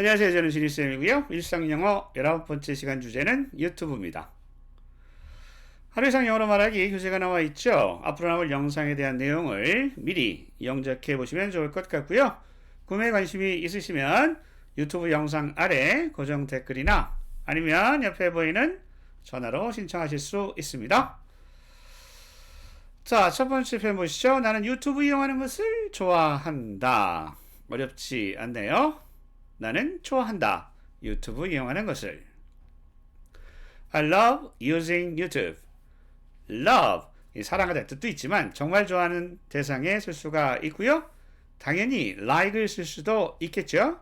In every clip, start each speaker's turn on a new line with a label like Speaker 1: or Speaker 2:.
Speaker 1: 안녕하세요. 저는 신입쌤이고요. 일상영어 19번째 시간 주제는 유튜브입니다. 하루 이상 영어로 말하기 교재가 나와 있죠. 앞으로 나올 영상에 대한 내용을 미리 영작해 보시면 좋을 것 같고요. 구매 관심이 있으시면 유튜브 영상 아래 고정 댓글이나 아니면 옆에 보이는 전화로 신청하실 수 있습니다. 자, 첫 번째 편 보시죠. 나는 유튜브 이용하는 것을 좋아한다. 어렵지 않네요. 나는 좋아한다. 유튜브 이용하는 것을. I love using YouTube. love, 이 사랑하다 뜻도 있지만 정말 좋아하는 대상에 쓸 수가 있고요. 당연히 like을 쓸 수도 있겠죠.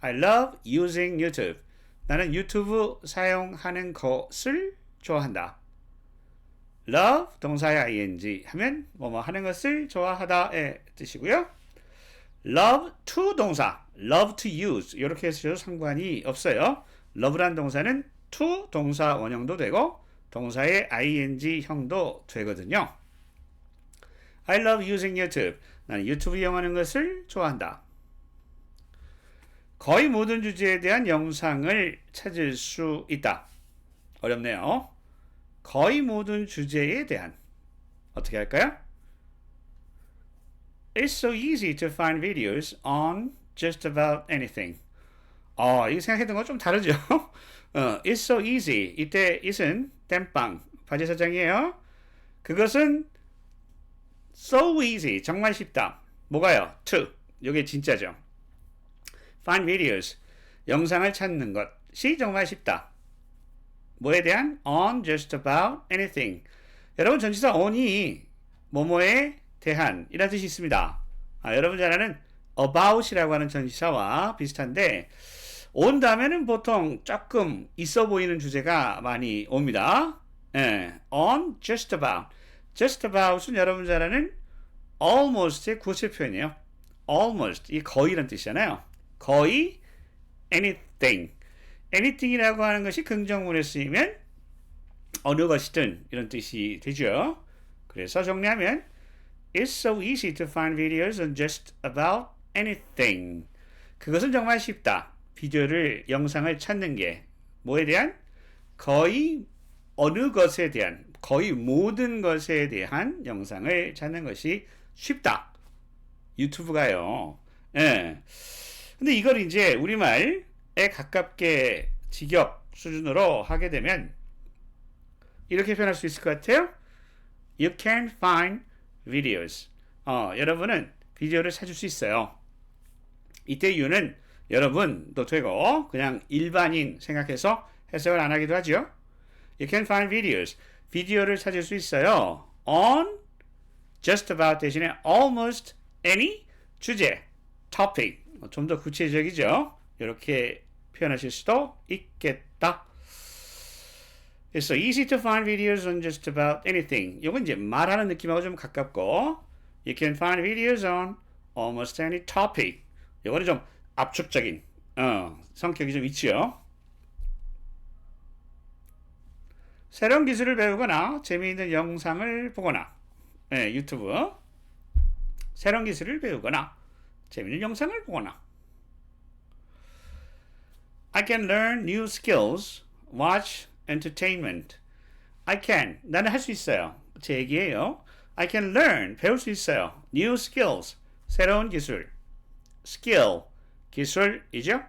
Speaker 1: I love using YouTube. 나는 유튜브 사용하는 것을 좋아한다. love 동사의 ing 하면 뭐뭐 하는 것을 좋아하다의 뜻이고요. love to 동사, love to use 이렇게 해서 상관이 없어요. love란 동사는 to 동사 원형도 되고 동사의 ing 형도 되거든요. I love using YouTube. 나는 유튜브 이용하는 것을 좋아한다. 거의 모든 주제에 대한 영상을 찾을 수 있다. 어렵네요. 거의 모든 주제에 대한 어떻게 할까요? It's so easy to find videos on just about anything. 어, 이거 생각했던 거좀 다르죠? 어, it's so easy. 이때 it은 땜빵, 바지사장이에요. 그것은 so easy. 정말 쉽다. 뭐가요? to. 이게 진짜죠. find videos. 영상을 찾는 것이 정말 쉽다. 뭐에 대한? on just about anything. 여러분 전치사 on이 뭐뭐에 대한 이라는 뜻이 있습니다. 아, 여러분 잘 아는 about이라고 하는 전치사와 비슷한데 다음에는 보통 조금 있어 보이는 주제가 많이 옵니다. 예, on just about. just about은 여러분 잘 아는 almost의 구체 표현이에요. almost 이 거의란 뜻이잖아요. 거의 anything. anything이라고 하는 것이 긍정문에 쓰이면 어느 것이든 이런 뜻이 되죠. 그래서 정리하면 It's so easy to find videos on just about anything. 그것은 정말 쉽다. 비디오를 영상을 찾는 게 뭐에 대한 거의 어느 것에 대한 거의 모든 것에 대한 영상을 찾는 것이 쉽다. 유튜브가요. 예. 근데 이걸 이제 우리말에 가깝게 직역 수준으로 하게 되면 이렇게 표현할 수 있을 것 같아요. You can find videos. 어, 여러분은 비디오를 찾을 수 있어요. 이때 you는 여러분도 되고 그냥 일반인 생각해서 해석을 안 하기도 하죠. You can find videos. 비디오를 찾을 수 있어요. On just about 대신에 almost any 주제, topic. 좀 더 구체적이죠. 이렇게 표현하실 수도 있겠다. It's so easy to find videos on just about anything. 이건 이제 말하는 느낌하고 좀 가깝고 You can find videos on almost any topic. 이거는 좀 압축적인 어, 성격이 좀 있지요. 새로운 기술을 배우거나 재미있는 영상을 보거나 네, 유튜브 새로운 기술을 배우거나 재미있는 영상을 보거나 I can learn new skills, watch entertainment. I can. 나는 할 수 있어요. 제 얘기예요. I can learn. 배울 수 있어요. New skills. 새로운 기술. Skill. 기술이죠?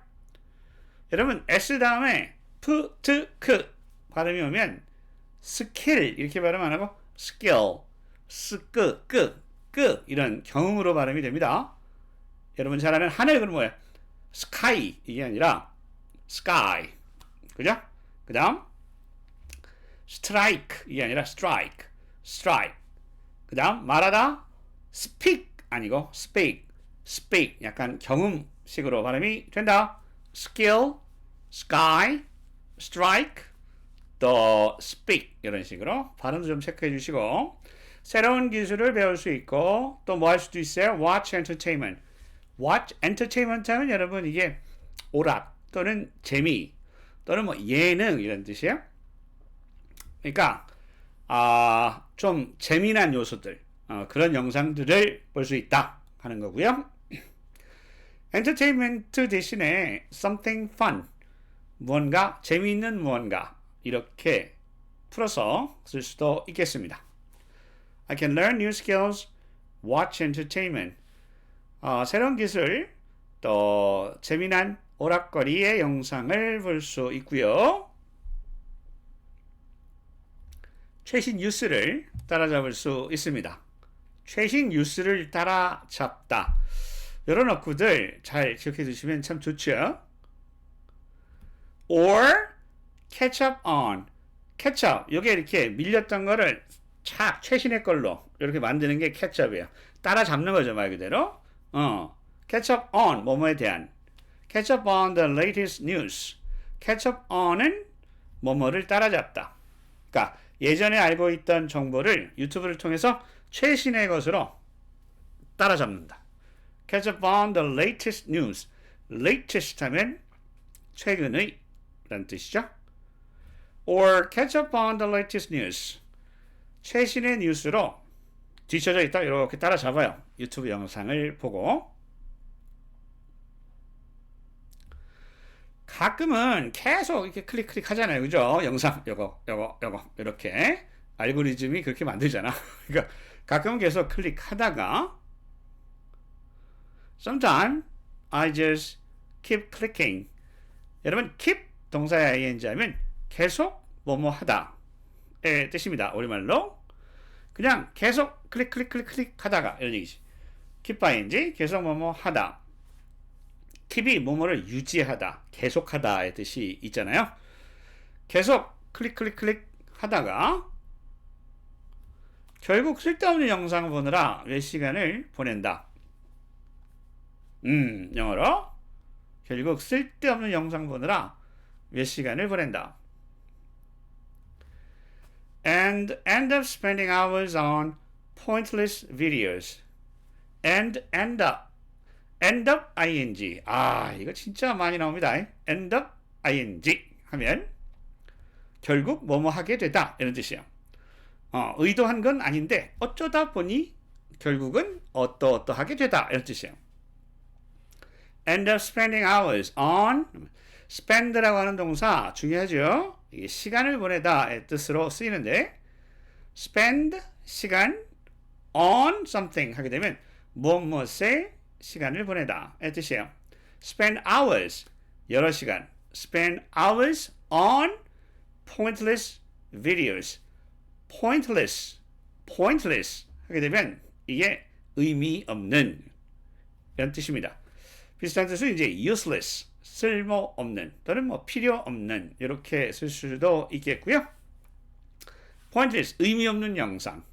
Speaker 1: 여러분, S 다음에 프, 트, 크 발음이 오면 스킬 이렇게 발음 안 하고 skill, 스크, 끄, 끄 이런 경음으로 발음이 됩니다. 여러분 잘 아는 하늘 그럼 뭐예요? sky 이게 아니라 sky. 그죠? 그 다음 strike 이게 아니라 strike. strike. 그 다음 말하다 speak 아니고 speak. Speak 약간 경음식으로 발음이 된다. skill, sky, strike, 또 speak 이런 식으로 발음도 좀 체크해 주시고 새로운 기술을 배울 수 있고 또 뭐 할 수도 있어요. watch entertainment. watch entertainment 하면 여러분 이게 오락 또는 재미 또는 뭐 예능 이런 뜻이에요. 그러니까 아, 좀 재미난 요소들 어, 그런 영상들을 볼 수 있다 하는 거고요. Entertainment 대신에 something fun, 무언가 재미있는 무언가 이렇게 풀어서 쓸 수도 있겠습니다. I can learn new skills, watch entertainment. 어, 새로운 기술, 또 재미난 오락거리의 영상을 볼 수 있고요. 최신 뉴스를 따라잡을 수 있습니다. 최신 뉴스를 따라잡다. 어구들 잘 기억해 두시면 참 좋죠. or catch up on. catch up. 이게 이렇게 밀렸던 거를 착 최신의 걸로 이렇게 만드는 게 catch up이에요. 따라잡는 거죠, 말 그대로. 어. catch up on 뭐뭐에 대한 catch up on the latest news. catch up on은 뭐뭐를 따라잡다. 그러니까 예전에 알고 있던 정보를 유튜브를 통해서 최신의 것으로 따라잡는다. Catch up on the latest news. latest 하면 최근의 라는 뜻이죠. or catch up on the latest news. 최신의 뉴스로 뒤쳐져 있다 이렇게 따라잡아요. 유튜브 영상을 보고 가끔은 계속 이렇게 클릭 클릭 하잖아요. 그죠? 영상 요거 요거 요거 이렇게 알고리즘이 그렇게 만들잖아. 그러니까 가끔은 계속 클릭하다가 sometimes I just keep clicking. 여러분 keep 동사의 ing 하면 계속 뭐뭐 하다의 뜻입니다. 우리말로 그냥 계속 클릭 클릭 클릭 클릭 하다가 이런 얘기지. keep ing 계속 뭐뭐 하다. keep이 뭐뭐를 유지하다, 계속하다의 뜻이 있잖아요. 계속 클릭 클릭 클릭 하다가 결국 쓸데없는 영상 보느라 몇 시간을 보낸다. 음, 영어로 결국 쓸데없는 영상 보느라 몇 시간을 보낸다. And end up spending hours on pointless videos. And end up. end up ing. 아, 이거 진짜 많이 나옵니다. end up ing 하면 결국 뭐뭐 하게 되다 이런 뜻이에요. 어, 의도한 건 아닌데 어쩌다 보니 결국은 어떠어떠하게 되다 이런 뜻이에요. End up spending hours on spend라고 하는 동사 중요하죠. 이게 시간을 보내다의 뜻으로 쓰이는데 spend 시간 on something 하게 되면 무엇무엇에 시간을 보내다의 뜻이에요. spend hours 여러 시간 spend hours on pointless videos pointless pointless 하게 되면 이게 의미 없는 이런 뜻입니다. 비슷한 뜻은 이제 useless 쓸모 없는 또는 뭐 필요 없는 이렇게 쓸 수도 있겠고요. pointless 의미 없는 영상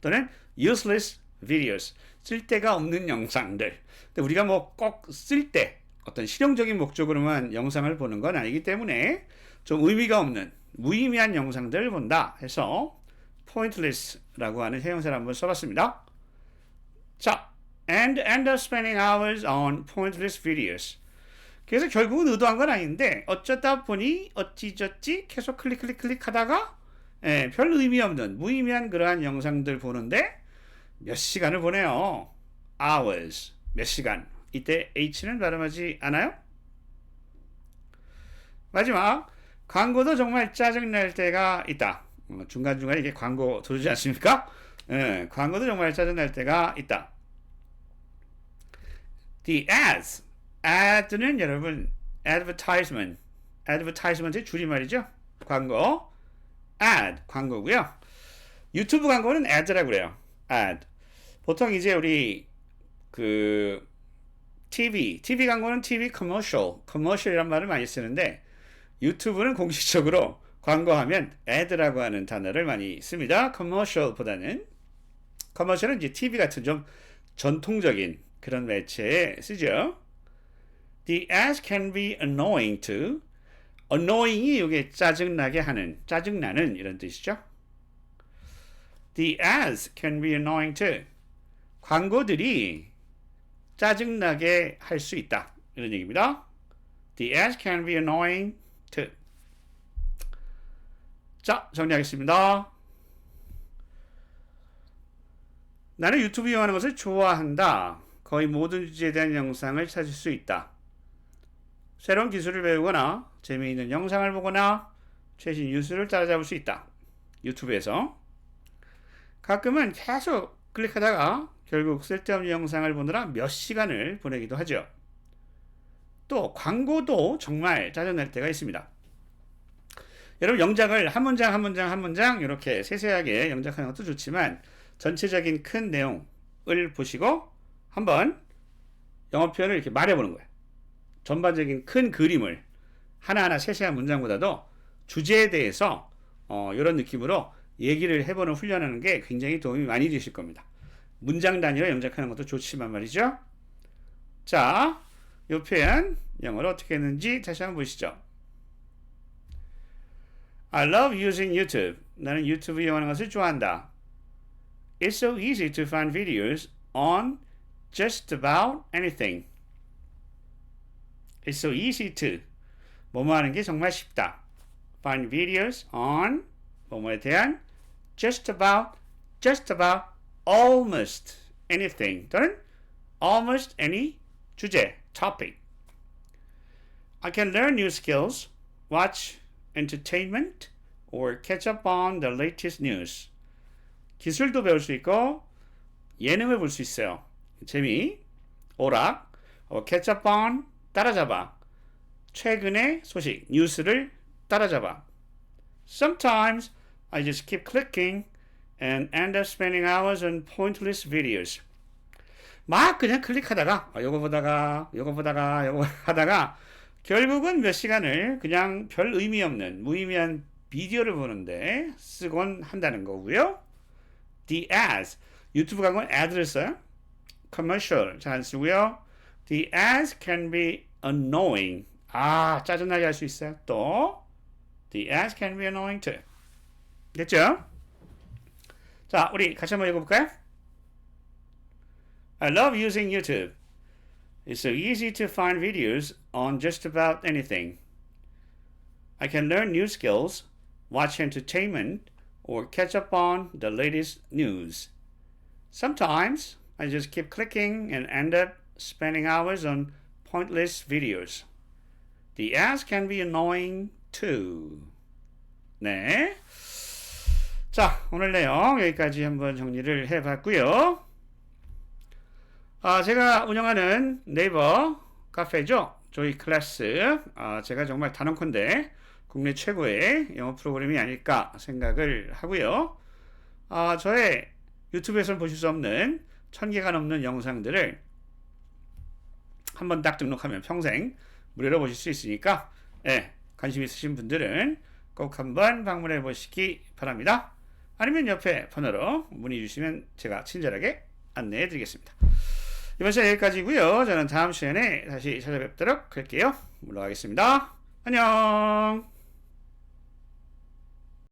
Speaker 1: 또는 useless videos 쓸데가 없는 영상들. 근데 우리가 뭐 꼭 쓸데 어떤 실용적인 목적으로만 영상을 보는 건 아니기 때문에 좀 의미가 없는 무의미한 영상들을 본다 해서 pointless라고 하는 형용사를 한번 써봤습니다. 자, and end up spending hours on pointless videos. 그래서 결국은 의도한 건 아닌데 어쩌다 보니 어찌저찌 계속 클릭 클릭 클릭 하다가 예, 별 의미 없는 무의미한 그러한 영상들 보는데 몇 시간을 보내요. hours 몇 시간. 이때 h는 발음하지 않아요? 마지막 광고도 정말 짜증날 때가 있다. 어, 중간중간에 이게 광고 들어오지 않습니까? 예, 광고도 정말 짜증날 때가 있다. The ads. ad는 여러분 advertisement. advertisement의 줄임말이죠. 광고. ad 광고고요. 유튜브 광고는 ad라고 그래요. ad. 보통 이제 우리 그 TV, TV 광고는 TV commercial, commercial이란 말을 많이 쓰는데 유튜브는 공식적으로 광고하면 ad라고 하는 단어를 많이 씁니다. commercial보다는 commercial은 이제 TV 같은 좀 전통적인 그런 매체에 쓰죠. The ads can be annoying to annoying이 이게 짜증나게 하는, 짜증나는 이런 뜻이죠. The ads can be annoying to 광고들이 짜증나게 할 수 있다. 이런 얘기입니다. The ads can be annoying too. 자, 정리하겠습니다. 나는 유튜브 이용하는 것을 좋아한다. 거의 모든 주제에 대한 영상을 찾을 수 있다. 새로운 기술을 배우거나 재미있는 영상을 보거나 최신 뉴스를 따라잡을 수 있다. 유튜브에서. 가끔은 계속 클릭하다가 결국 쓸데없는 영상을 보느라 몇 시간을 보내기도 하죠. 또 광고도 정말 짜증날 때가 있습니다. 여러분 영작을 한 문장 한 문장 한 문장 이렇게 세세하게 영작하는 것도 좋지만 전체적인 큰 내용을 보시고 한번 영어 표현을 이렇게 말해보는 거예요. 전반적인 큰 그림을 하나하나 세세한 문장보다도 주제에 대해서 어, 이런 느낌으로 얘기를 해보는 훈련하는 게 굉장히 도움이 많이 되실 겁니다. 문장 단위로 영작하는 것도 좋지만 말이죠. 자, 이 표현 영어로 어떻게 했는지 다시 한번 보시죠. I love using YouTube. 나는 유튜브 이용하는 것을 좋아한다. It's so easy to find videos on just about anything. It's so easy to. 뭐뭐 하는 게 정말 쉽다. Find videos on 뭐뭐에 대한 just about, just about, almost anything 또는 almost any 주제, topic. I can learn new skills, watch entertainment, or catch up on the latest news. 기술도 배울 수 있고 예능을 볼 수 있어요. 재미, 오락, 어, on, 따라잡아. 최근의 소식, 뉴스를 따라잡아. Sometimes I just keep clicking and end up spending hours on pointless videos. 막 그냥 클릭하다가 아, 요거 보다가 요거 보다가 요거 하다가 결국은 몇 시간을 그냥 별 의미 없는 무의미한 비디오를 보는데 쓰곤 한다는 거고요. The ads 유튜브 간건 ad를 써요. commercial 잘 안 쓰고요. The ads can be annoying. 아 짜증나게 할 수 있어요. 또 The ads can be annoying too. 됐죠? 자, 우리 같이 한번 읽어볼까요? I love using YouTube. It's so easy to find videos on just about anything. I can learn new skills, watch entertainment, or catch up on the latest news. Sometimes I just keep clicking and end up spending hours on pointless videos. The ads can be annoying too. 네. 자, 오늘 내용 여기까지 한번 정리를 해 봤고요. 아, 제가 운영하는 네이버 카페죠. 조이 클래스. 아, 제가 정말 단언컨대 국내 최고의 영어 프로그램이 아닐까 생각을 하고요. 아, 저의 유튜브에서 보실 수 없는 천 개가 넘는 영상들을 한 번 딱 등록하면 평생 무료로 보실 수 있으니까, 예, 관심 있으신 분들은 꼭 한번 방문해 보시기 바랍니다. 아니면 옆에 번호로 문의 주시면 제가 친절하게 안내해 드리겠습니다. 이번 시간 여기까지고요. 저는 다음 시간에 다시 찾아뵙도록 할게요. 물러가겠습니다. 안녕.